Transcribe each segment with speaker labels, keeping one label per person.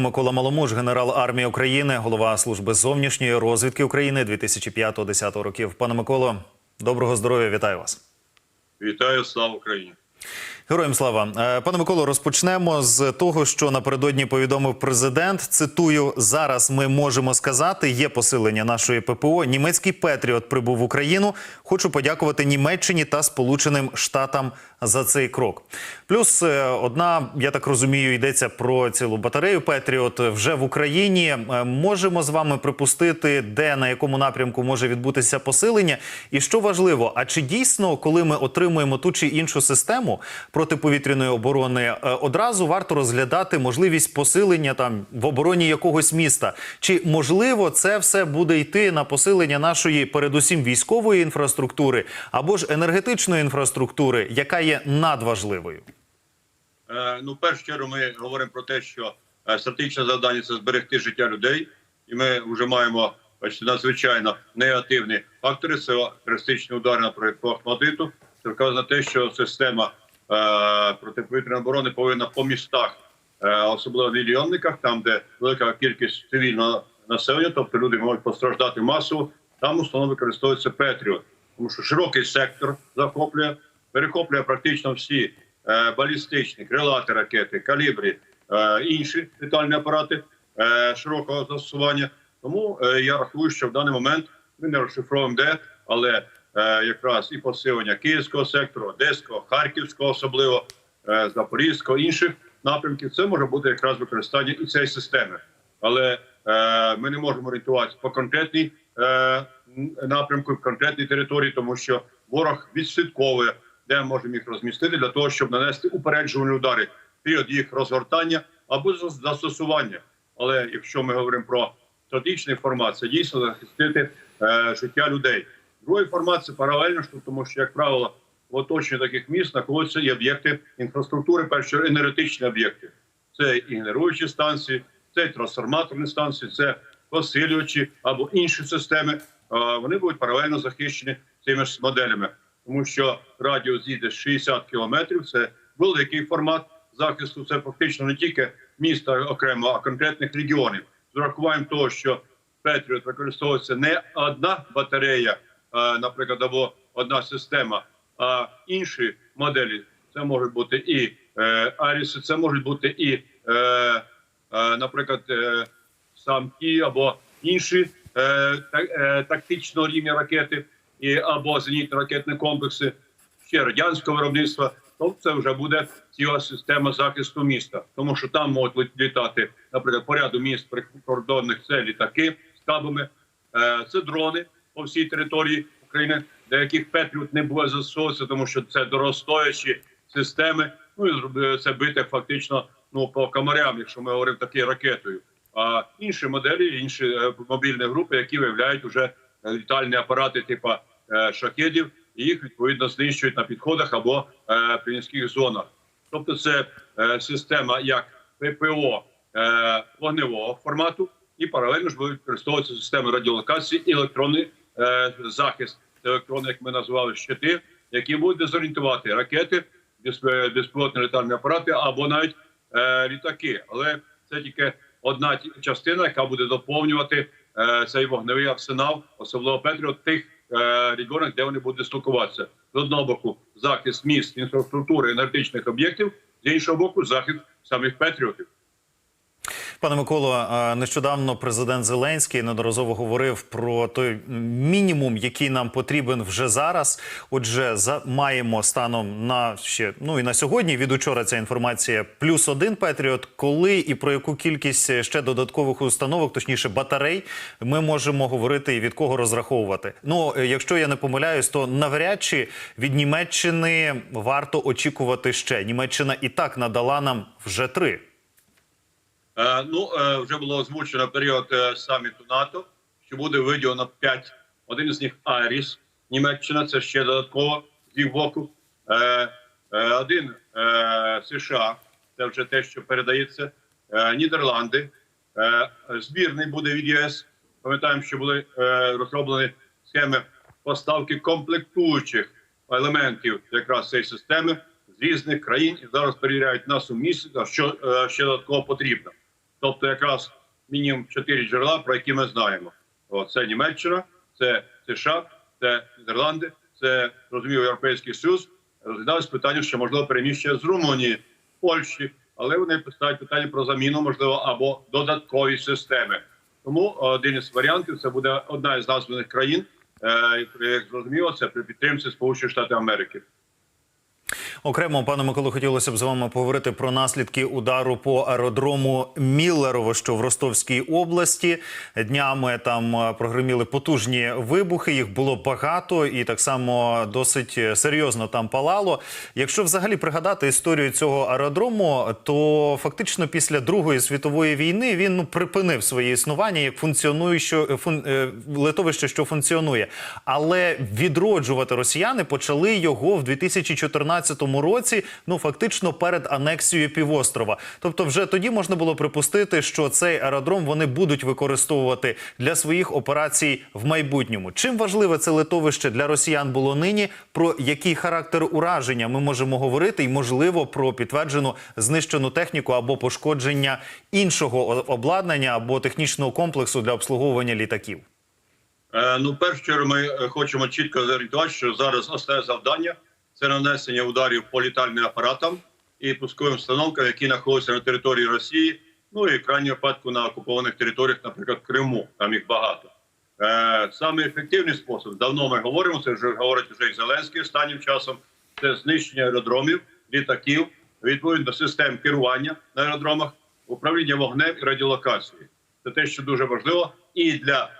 Speaker 1: Микола Маломуж, генерал армії України, голова служби зовнішньої розвідки України 2005-2010 років. Пане Миколо, доброго здоров'я, вітаю вас.
Speaker 2: Вітаю, слава Україні.
Speaker 1: Героям слава Е, пане Миколо, розпочнемо з того, що напередодні повідомив президент. Цитую: зараз ми можемо сказати, є посилення нашої ППО. Німецький Петріот прибув в Україну. Хочу подякувати Німеччині та Сполученим Штатам за цей крок. Плюс е, одна, я так розумію, йдеться про цілу батарею Петріот вже в Україні. Е, Можемо з вами припустити, де на якому напрямку може відбутися посилення. І що важливо, а чи дійсно, коли ми отримуємо ту чи іншу систему протиповітряної оборони, е, одразу варто розглядати можливість посилення там в обороні якогось міста? Чи можливо це все буде йти на посилення нашої, передусім військової інфраструктури або ж енергетичної інфраструктури, яка є надважливою?
Speaker 2: Е, ну, першу чергу, ми говоримо про те, що е, стратегічне завдання це зберегти життя людей, і ми вже маємо бачите, надзвичайно негативні фактори. Це терористичний удар на проєкту Ахмадиту. Це вказує на те, що система е, протиповітряної оборони повинна по містах, е, особливо в мільйонниках, там де велика кількість цивільного населення, тобто люди можуть постраждати масово. Там установи використовується Петріот, тому що широкий сектор захоплює, перехоплює практично всі е, балістичні, крилаті ракети, калібрі, е, інші літальні апарати е, широкого застосування. Тому е, я рахую, що в даний момент ми не розшифровуємо де, але е, якраз і посилення київського сектору, одеського, харківського, особливо е, запорізького, інших напрямків, це може бути якраз використання і цієї системи. Але е, ми не можемо орієнтуватися по конкретній е, напрямку, конкретній території, тому що ворог відслідковує, де ми можемо їх розмістити для того, щоб нанести упереджувальні удари період їх розгортання або застосування. Але якщо ми говоримо про стратегічний формат, це дійсно захистити е, життя людей. Другий формат це паралельно, тому що, як правило, в оточенні таких міст знаходяться і об'єкти інфраструктури, перше енергетичні об'єкти. Це і генеруючі станції, це і трансформаторні станції, це посилювачі або інші системи. Вони будуть паралельно захищені цими ж моделями, тому що радіус зійде 60 кілометрів. Це великий формат захисту. Це фактично не тільки міста окремо, а конкретних регіонів. З урахуванням того, що Петріот використовується не одна батарея, наприклад, або одна система, а інші моделі. Це можуть бути і е, Аріси, це можуть бути і, е, е, наприклад, е, самки або інші тактичного рівня ракети, і або зенітно-ракетні комплекси ще радянського виробництва. То це вже буде ціла система захисту міста, тому що там можуть літати, наприклад, по ряду міст прикордонних це літаки з кабами, е, це дрони по всій території України, для яких Петріот не буде застосовуватися, тому що це дорогостоячі системи. Ну і це бити фактично ну по комарям, якщо ми говоримо такі ракетою. А інші моделі, інші е, мобільні групи, які виявляють вже літальні апарати, типу е, шахедів, і їх відповідно знищують на підходах або е, при низьких зонах. Тобто, це е, система як ППО е, вогневого формату, і паралельно ж будуть використовуватися системи радіолокації і електронний е, захист. Це електронні, як ми назвали, щити, які будуть дезорієнтувати ракети, безпілотні літальні апарати або навіть е, літаки. Але це тільки одна частина, яка буде доповнювати е, цей вогневий арсенал, особливо Петріот, тих е, регіонах, де вони будуть дислокуватися. З одного боку, захист міст, інфраструктури, енергетичних об'єктів, з іншого боку, захист самих Петріотів.
Speaker 1: Пане Миколо, е, нещодавно президент Зеленський неодноразово говорив про той мінімум, який нам потрібен вже зараз. Отже, за маємо станом на ще ну і на сьогодні. Від учора ця інформація плюс один Петріот. Коли і про яку кількість ще додаткових установок, точніше батарей, ми можемо говорити і від кого розраховувати. Ну, е, якщо я не помиляюсь, то навряд чи від Німеччини варто очікувати ще. Німеччина і так надала нам вже три.
Speaker 2: Е, ну, е, вже було озвучено період е, саміту НАТО, що буде виділено 5. Один з них Айріс, Німеччина, це ще додатково з їх боку. Один США, це вже те, що передається. Нідерланди. Збірний буде від ЄС. Пам'ятаємо, що були розроблені схеми поставки комплектуючих елементів якраз цієї системи з різних країн і зараз перевіряють на сумісність, що ще додатково потрібно. Тобто, якраз мінімум чотири джерела, про які ми знаємо. Це Німеччина, це США, це Нідерланди, це розумію Європейський Союз. Розглядалось питання, що можливо переміщення з Румунії, Польщі, але вони ставлять питання про заміну, можливо, або додаткові системи. Тому один із варіантів це буде одна із названих країн. Е, як зрозуміло, це при підтримці Сполучених Штатів Америки.
Speaker 1: Окремо, пане Миколо, хотілося б з вами поговорити про наслідки удару по аеродрому Міллерово, що в Ростовській області. Днями там е, прогреміли потужні вибухи. Їх було багато, і так само досить серйозно там палало. Якщо взагалі пригадати історію цього аеродрому, то фактично після Другої світової війни він ну припинив своє існування як функціонуюче фун, е, литовище, що функціонує, але відроджувати росіяни почали його в 2014 році. Ну фактично перед анексією півострова. Тобто, вже тоді можна було припустити, що цей аеродром вони будуть використовувати для своїх операцій в майбутньому. Чим важливе це литовище для росіян було нині? Про який характер ураження ми можемо говорити, і можливо про підтверджену знищену техніку або пошкодження іншого обладнання або технічного комплексу для обслуговування літаків.
Speaker 2: Е, ну, чергу, ми е, хочемо чітко зорієнтувати, що зараз основне завдання це нанесення ударів по літальним апаратам і пусковим установкам, які знаходяться на території Росії, ну і в крайньому випадку на окупованих територіях, наприклад, Криму. Там їх багато. Е, саме ефективний спосіб, давно ми говоримо, це вже говорить вже і Зеленський останнім часом. Це знищення аеродромів, літаків, відповідно систем керування на аеродромах, управління вогнем і радіолокації. Це те, що дуже важливо, і для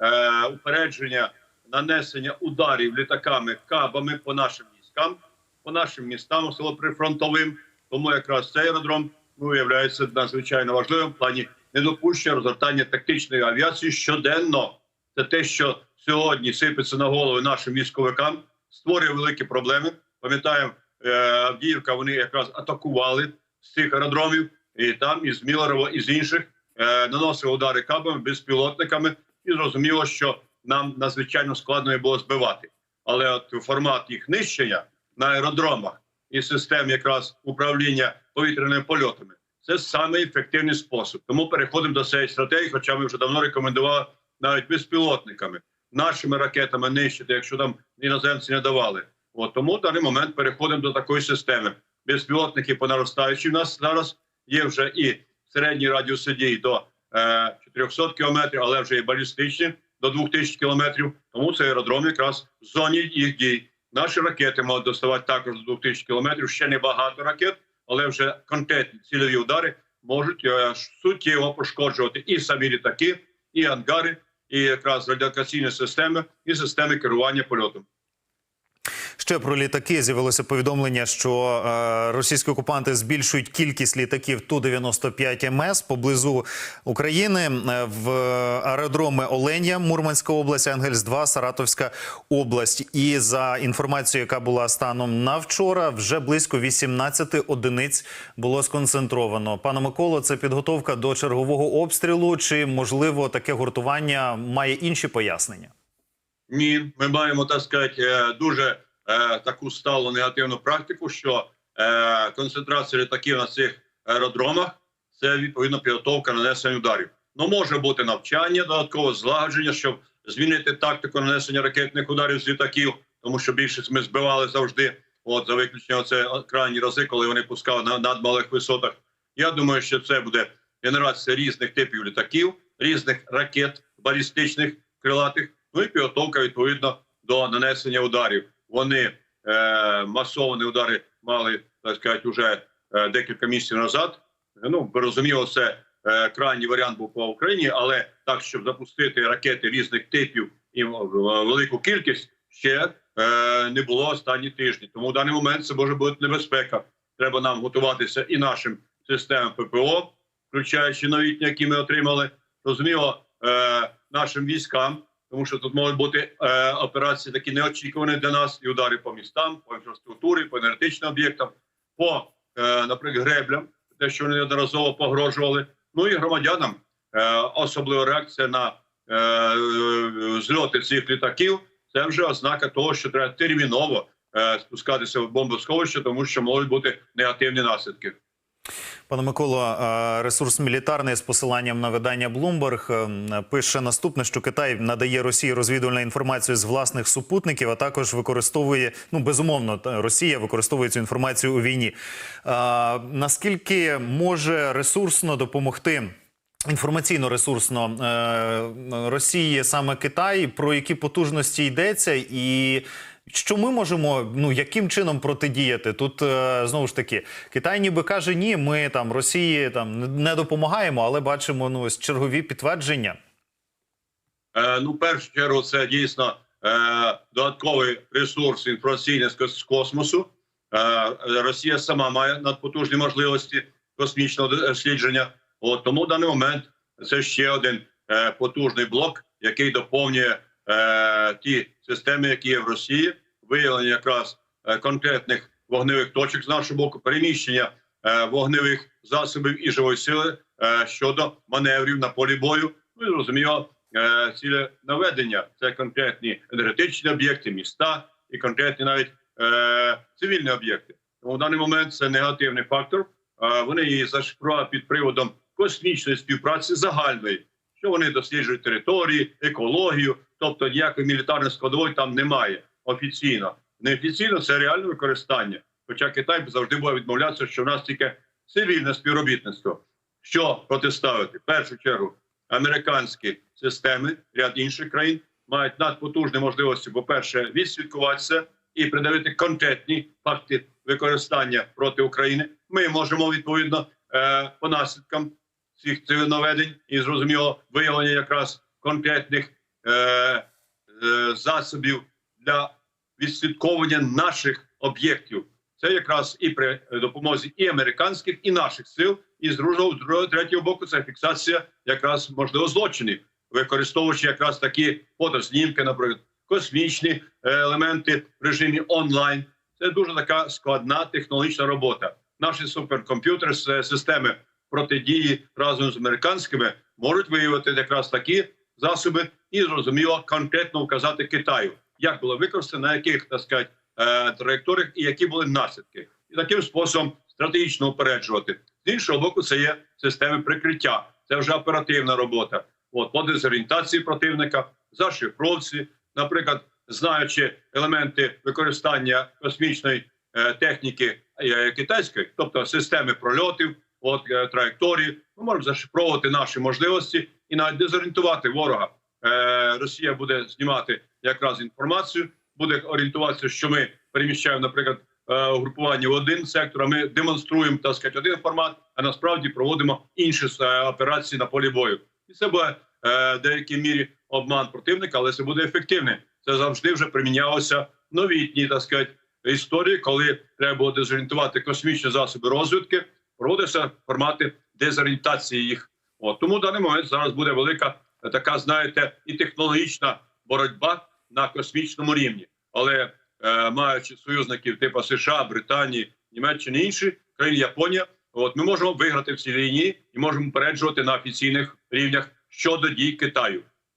Speaker 2: е, упередження нанесення ударів літаками, кабами по нашим військам, по нашим містам, особливо прифронтовим. Тому якраз цей аеродром ну, є надзвичайно важливим в плані недопущення розгортання тактичної авіації щоденно. Це те, що сьогодні сипеться на голови нашим військовикам, створює великі проблеми. Пам'ятаємо, е, Авдіївка вони якраз атакували з цих аеродромів, і там, із Міларова, і з інших е, наносили удари кабами, безпілотниками, і зрозуміло, що нам надзвичайно складно було збивати. Але от формат їх нищення на аеродромах і систем якраз управління повітряними польотами це саме ефективний спосіб. Тому переходимо до цієї стратегії, хоча ми вже давно рекомендували навіть безпілотниками, нашими ракетами нищити, якщо там іноземці не давали. От тому в даний момент переходимо до такої системи. Безпілотники по наростаючій. У нас зараз є вже і середній радіус дій до е, 400 кілометрів, але вже і балістичні до 2000 кілометрів. Тому цей аеродром якраз в зоні їх дій. Наші ракети мають доставати також до 2000 кілометрів. Ще не багато ракет, але вже конкретні цільові удари можуть е, суттєво пошкоджувати і самі літаки, і ангари, і якраз радіокаційні системи, і системи керування польотом.
Speaker 1: Ще про літаки з'явилося повідомлення, що е, російські окупанти збільшують кількість літаків ту 95 МС поблизу України е, в аеродроми Оленя, Мурманська область, Ангельс 2 Саратовська область. І за інформацією, яка була станом на вчора, вже близько 18 одиниць було сконцентровано. Пане Миколо, це підготовка до чергового обстрілу. Чи можливо таке гуртування має інші пояснення?
Speaker 2: Ні, ми маємо так сказати е, дуже таку сталу негативну практику, що е, концентрація літаків на цих аеродромах це відповідно підготовка нанесення ударів. Ну може бути навчання, додаткове злагодження, щоб змінити тактику нанесення ракетних ударів з літаків, тому що більшість ми збивали завжди. От за виключення це крайні рази, коли вони пускали на надмалих висотах. Я думаю, що це буде генерація різних типів літаків, різних ракет балістичних крилатих. Ну і підготовка відповідно до нанесення ударів. Вони е, масовані удари мали так сказати, уже е, декілька місяців назад. Ну розуміло, це е, крайній варіант був по Україні, але так, щоб запустити ракети різних типів і велику кількість, ще е, не було останні тижні. Тому в даний момент це може бути небезпека. Треба нам готуватися і нашим системам ППО, включаючи новітні, які ми отримали. Розуміло, е, нашим військам тому що тут можуть бути е, операції такі неочікувані для нас, і удари по містам, по інфраструктурі, по енергетичним об'єктам, по, е, наприклад, греблям, те, що вони неодноразово погрожували. Ну і громадянам е, особлива реакція на е, зльоти цих літаків. Це вже ознака того, що треба терміново е, спускатися в бомбосховище, тому що можуть бути негативні наслідки.
Speaker 1: Пане Миколо, ресурс мілітарний з посиланням на видання Bloomberg е, пише наступне, що Китай надає Росії розвідувальну інформацію з власних супутників, а також використовує ну безумовно Росія використовує цю інформацію у війні. Наскільки може ресурсно допомогти? Інформаційно ресурсно е, Росії саме Китай, про які потужності йдеться, і що ми можемо, ну яким чином протидіяти? Тут е, знову ж таки Китай ніби каже, ні, ми там Росії там не допомагаємо, але бачимо ну ось чергові підтвердження.
Speaker 2: Е, ну, в першу чергу, це дійсно е, додатковий ресурс інформаційний з космосу. Е, Росія сама має надпотужні можливості космічного дослідження. От тому в даний момент це ще один е, потужний блок, який доповнює е, ті системи, які є в Росії, виявлення якраз е, конкретних вогневих точок з нашого боку, переміщення е, вогневих засобів і живої сили е, щодо маневрів на полі бою. Ну і зрозуміло, е, ціле наведення це конкретні енергетичні об'єкти, міста і конкретні навіть е, цивільні об'єкти. Тому в даний момент це негативний фактор. Е, вони її зашифрували під приводом космічної співпраці загальної, що вони досліджують території, екологію, тобто ніякої мілітарної складової там немає офіційно. Неофіційно це реальне використання. Хоча Китай завжди буде відмовлятися, що в нас тільки цивільне співробітництво. Що протиставити? В першу чергу американські системи, ряд інших країн мають надпотужні можливості, по-перше, відслідкуватися і придавити конкретні факти використання проти України. Ми можемо відповідно е, по наслідкам цих наведень і зрозуміло виявлення якраз конкретних е, е, засобів для відслідковування наших об'єктів. Це якраз і при допомозі і американських, і наших сил, і з другого, третього боку це фіксація якраз можливо злочинів, використовуючи якраз такі фотознімки, наприклад, космічні е, елементи в режимі онлайн. Це дуже така складна технологічна робота. Наші суперкомп'ютери системи протидії разом з американськими можуть виявити якраз такі засоби і зрозуміло конкретно вказати Китаю, як було використано, на яких так сказати, е, траєкторіях і які були наслідки, і таким способом стратегічно упереджувати. З іншого боку, це є системи прикриття. Це вже оперативна робота. От по дезорієнтації противника, зашифровці, наприклад, знаючи елементи використання космічної е, техніки е, китайської, тобто системи прольотів, от е, траєкторії, ми можемо зашифровувати наші можливості і навіть дезорієнтувати ворога. Е, Росія буде знімати якраз інформацію, буде орієнтуватися, що ми переміщаємо, наприклад, е, угрупування в один сектор. а Ми демонструємо так сказати, один формат, а насправді проводимо інші е, операції на полі бою. І це буде е, в деякій мірі обман противника, але це буде ефективним. Це завжди вже примінялося в новітній так сказати, історії, коли треба було дезорієнтувати космічні засоби розвідки, проводився формати дезорієнтації їх. От тому в даний момент зараз буде велика е, така, знаєте, і технологічна боротьба на космічному рівні. Але е, маючи союзників типу США, Британії, Німеччини, інші країни Японія, от ми можемо виграти в цій війні і можемо попереджувати на офіційних рівнях щодо дій Китаю.